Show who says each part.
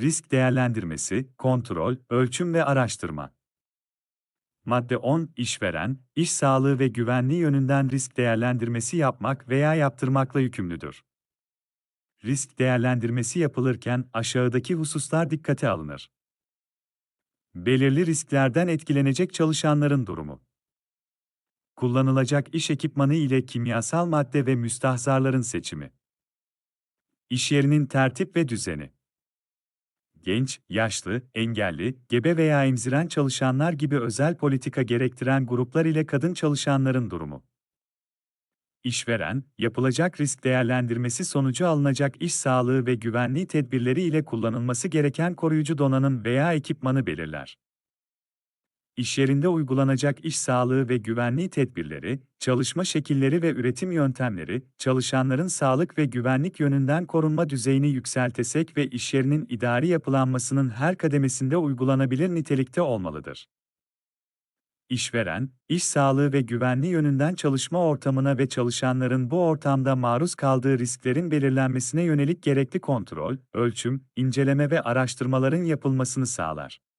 Speaker 1: Risk değerlendirmesi, kontrol, ölçüm ve araştırma. Madde 10. İşveren, iş sağlığı ve güvenliği yönünden risk değerlendirmesi yapmak veya yaptırmakla yükümlüdür. Risk değerlendirmesi yapılırken aşağıdaki hususlar dikkate alınır. Belirli risklerden etkilenecek çalışanların durumu. Kullanılacak iş ekipmanı ile kimyasal madde ve müstahzarların seçimi. İş yerinin tertip ve düzeni. Genç, yaşlı, engelli, gebe veya emziren çalışanlar gibi özel politika gerektiren gruplar ile kadın çalışanların durumu. İşveren, yapılacak risk değerlendirmesi sonucu alınacak iş sağlığı ve güvenliği tedbirleri ile kullanılması gereken koruyucu donanım veya ekipmanı belirler. İş yerinde uygulanacak iş sağlığı ve güvenliği tedbirleri, çalışma şekilleri ve üretim yöntemleri, çalışanların sağlık ve güvenlik yönünden korunma düzeyini yükseltesek ve iş yerinin idari yapılanmasının her kademesinde uygulanabilir nitelikte olmalıdır. İşveren, iş sağlığı ve güvenliği yönünden çalışma ortamına ve çalışanların bu ortamda maruz kaldığı risklerin belirlenmesine yönelik gerekli kontrol, ölçüm, inceleme ve araştırmaların yapılmasını sağlar.